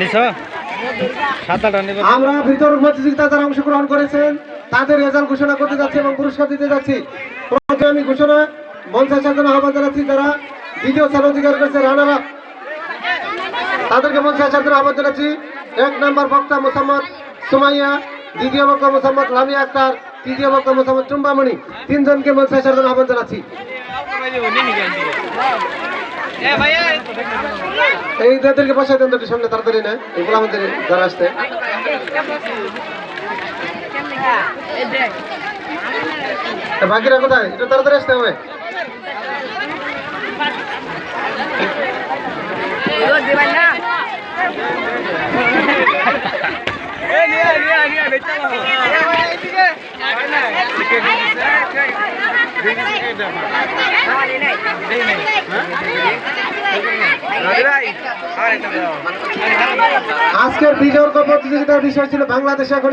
নিছো? আমরা ভিতর প্রতিযোগিতা যারা অংশগ্রহণ করেছেন তাদের রেজাল্ট ঘোষণা করতে যাচ্ছি এবং পুরস্কার দিতে যাচ্ছি। প্রথমে আমি ঘোষণা মঞ্চের সাথে আহ্বান জানাচ্ছি যারা দ্বিতীয় স্থান অধিকার করেছে রানার আপ তাদেরকে মঞ্চের সাথে আহ্বান জানাচ্ছি। এক নম্বর বক্তা মোসাম্মদ সুমাইয়া দ্বিতীয় বক্তা মোসাম্মদ লামিয়া আক্তার তৃতীয় বক্তা মোসাম্মদ চুম্বামণি। তিনজনকে মঞ্চের সাথে আহ্বান জানাচ্ছি। এই তাদেরকে বসাই দেন সামনে তাড়াতাড়ি না এগুলো আমাদের যারা আসতে বাকিরা কোথায়? এটা তাড়াতাড়ি আসতে হবে। আজকের বিজয় প্রতিযোগিতার বিষয় ছিল বাংলাদেশ এখন